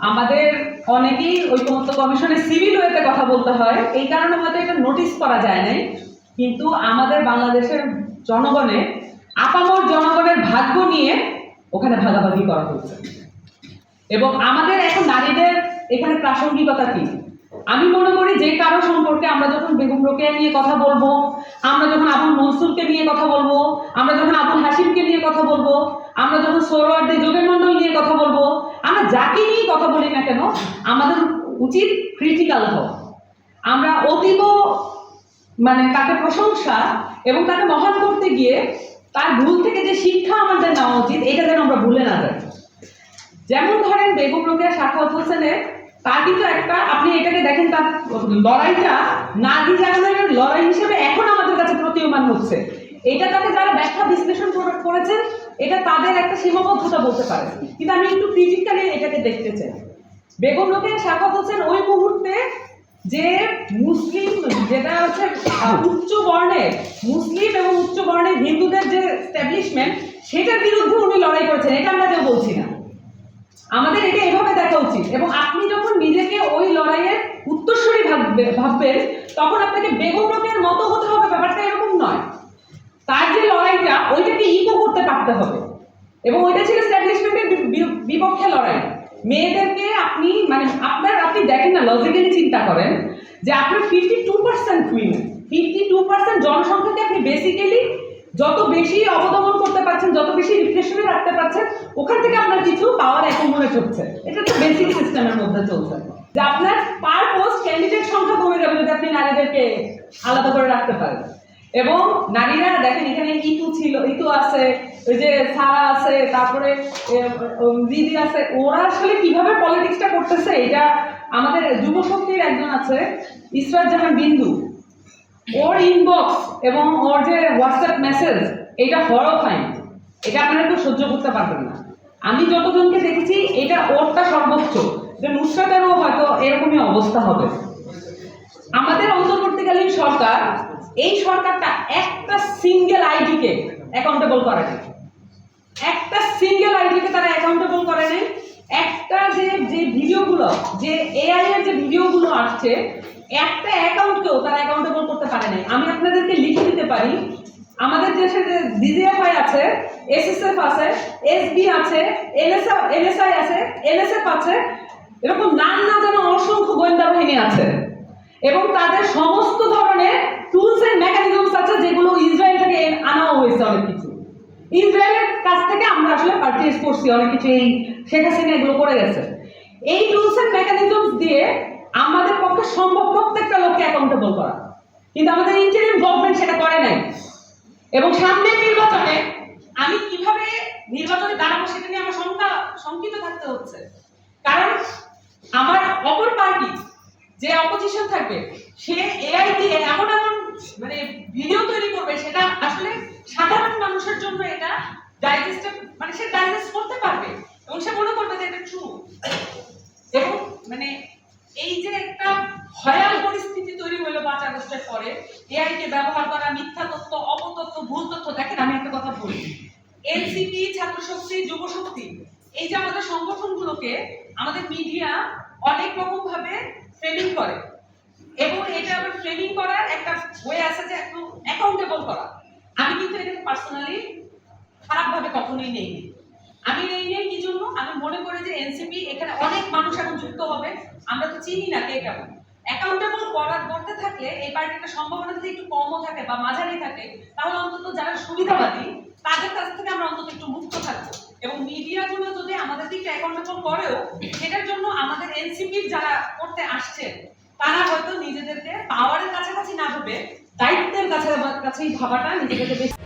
আমাদের অনেকেই ঐকমত্য কমিশনের সিভিল ওয়েতে কথা বলতে হয়। এই কারণে হয়তো এটা নোটিশ করা যায় নাই। কিন্তু আমাদের বাংলাদেশের জনগণের আপামর জনগণের ভাগ্য নিয়ে ওখানে ভাগাভাগি করা হচ্ছে। এবং আমাদের এখন নারীদের এখানে প্রাসঙ্গিকতা কি? আমি মনে করি যে কারও সম্পর্কে আমরা যখন বেগম রোকেয়া নিয়ে কথা বলব, আমরা যখন আবুল মনসুরকে নিয়ে কথা বলব, আমরা যখন আবুল হাসিমকে নিয়ে কথা বলব, আমরা যখন সোহরাওয়ার্দী যোগেন মন্ডল নিয়ে কথা বলব আমরা যাকে নিয়ে কথা বলি না কেন, আমাদের উচিত ক্রিটিক্যাল হওয়া। আমরা অতীব মানে তাকে প্রশংসা এবং তাকে মহান করতে গিয়ে তার ভুল থেকে যে শিক্ষা আমাদের নেওয়া উচিত, এটা যেন আমরা ভুলে না যাই। যেমন ধরেন বেগম রোকেয়া সাখাওয়াত হোসেনের তার কিন্তু একটা, আপনি এটাকে দেখেন, তার লড়াইটা নারী জাগানোর লড়াই হিসেবে এখন আমাদের কাছে প্রতীয়মান হচ্ছে। এটা তাকে যারা ব্যাখ্যা বিশ্লেষণ করে- করেছেন, এটা তাদের একটা সীমাবদ্ধতা বলতে পারে। কিন্তু আমি একটু ক্রিটিক্যালি এটাকে দেখতে চাই। বেগম রোকেয়া সাখাওয়াত হোসেন ওই মুহূর্তে যে মুসলিম যেটা হচ্ছে, উচ্চ বর্ণের মুসলিম এবং উচ্চ বর্ণের হিন্দুদের যে স্ট্যাবলিশমেন্ট সেটার বিরুদ্ধে উনি লড়াই করেছেন। এটা আমরা কেউ বলছি না। আমাদের এটা এভাবে দেখা উচিত। এবং আপনি যখন নিজেকে ওই লড়াইয়ের উত্তরসূরি ভাববে ভাববেন, তখন আপনাকে বেগম রোকের মতো হতে হবে ব্যাপারটা এরকম নয় তার যে লড়াইটা ওইটাকে ইকো করতে হবে। এবং ওইটা ছিল স্ট্যাবলিশমেন্টের বিপক্ষে লড়াই। মেয়েদেরকে আপনি মানে আপনার, আপনি দেখেন না লজিক্যালি চিন্তা করেন যে আপনার fifty two percent women fifty two percent জনসংখ্যাকে আপনি বেসিক্যালি যত বেশি অবদমন করতে পারছেন, যত বেশি রিফ্রেশনে রাখতে পারছেন, ওখান থেকে আপনার কিছু পাওয়ার এখন অ্যাকুমুলেট হচ্ছে এটা তো বেসিক সিস্টেমের মধ্যে চলছে। যে আপনার পার পোস্ট ক্যান্ডিডেট সংখ্যা কমে যাবে যদি আপনি নারীদেরকে আলাদা করে রাখতে পারেন। এবং নারীরা দেখেন এখানে ইতু ছিল, ইতু আছে, ওই যে সারা আছে, তারপরে দিদি আছে। ওরা আসলে কীভাবে পলিটিক্সটা করতেছে এটা আমাদের যুব শক্তির একজন আছে, ইসরাত জাহান বিন্দু। ওর ইনবক্স এবং ওর যে হোয়াটসঅ্যাপ মেসেজ এটা হরফাইন এটা আপনারা কেউ সহ্য করতে পারবেন না। আমি যতজনকে দেখেছি, এটা ওরটা সর্বোচ্চ। যে নুসরাতেরও হয়তো এরকমই অবস্থা হবে। আমাদের অন্তর্বর্তীকালীন সরকার এই সরকারটা একটা সিঙ্গেল আইডিকে অ্যাকাউন্টেবল করে না একটা সিঙ্গেল আইডিকে তারা অ্যাকাউন্টেবল করে নাই। একটা যে যে ভিডিওগুলো, যে এআই এর যে ভিডিওগুলো আসছে, একটা অ্যাকাউন্টকেও তারা অ্যাকাউন্টেবল করতে পারে নাই। আমি আপনাদেরকে লিখে দিতে পারি। আমাদের দেশে যে ডিজিএফআই আছে এসএসএফ আছে এসবি আছে এনএসআ এনএসআই আছে এনএসএফ আছে, এরকম নাম না যেন অসংখ্য গোয়েন্দা বাহিনী আছে। এবং তাদের সমস্ত ধরনের টুলস এন্ড মেকানিজমস আছে যেগুলো ইসরায়েল থেকে আনাও হয়েছে অনেক কিছু ইসরায়েলের কাছ থেকে আমরা আসলে পারচেজ করছি, অনেক কিছু এই শেখ হাসিনা এগুলো করে গেছে। এই টুলস এন্ড মেকানিজমস দিয়ে আমাদের পক্ষে সম্ভব প্রত্যেকটা লোককে অ্যাকাউন্টেবল করা। কিন্তু আমাদের ইন্টারিম গভর্নমেন্ট সেটা করে নাই। এবং সামনের নির্বাচনে আমি কীভাবে নির্বাচনে দাঁড়াবো সেটা নিয়ে আমার শঙ্কা, শঙ্কিত থাকতে হচ্ছে। কারণ আমার অপর পার্টি যে অপোজিশন থাকবে, সে এআই দিয়ে এমন এমন মানে ভিডিও তৈরি করবে, সেটা আসলে সাধারণ মানুষের জন্য এটা ডাইজেস্ট মানে সে ডাইজেস্ট করতে পারবে এবং সে মনে করবে যে এটা ট্রু এবং মানে এই যে একটা ভয়াল পরিস্থিতি তৈরি হলো পরে এআই কে ব্যবহার করা, মিথ্যা তথ্য অপতথ্য ভুল তথ্য, দেখেন আমি একটা কথা বলি। এনসিপি ছাত্র শক্তি যুব শক্তি এই যে আমাদের সংগঠনগুলোকে আমাদের মিডিয়া অনেক রকম ভাবে ট্রেনিং করে। এবং এটা আবার ট্রেনিং করার একটা ওয়ে আছে যে একটু অ্যাকাউন্টেবল করা। আমি কিন্তু এটাকে পার্সোনালি খারাপভাবে কখনোই নেই। আমি নেই নেই কি জন্য? আমি মনে করি যে এনসিপি এখানে অনেক মানুষ এখন যুক্ত হবে। আমরা তো চিনি না কে কেমন। অ্যাকাউন্টেবল করার করতে থাকলে এই পার্টিটা সম্ভাবনা যদি একটু কমও থাকে বা মাঝারি থাকে, তাহলে অন্তত যারা সুবিধাবাদী, তাদের কাছ থেকে আমরা অন্তত একটু মুক্ত থাকব। এবং মিডিয়াগুলো যদি আমাদের দিকে অ্যাকাউন্টেবল করেও, সেটার জন্য আমাদের এনসিপির যারা করতে আসছে, তারা হয়তো নিজেদেরকে পাওয়ারের কাছাকাছি না ভেবে দায়িত্বের কাছে কাছেই ভাবাটা নিজেদেরকে বেশি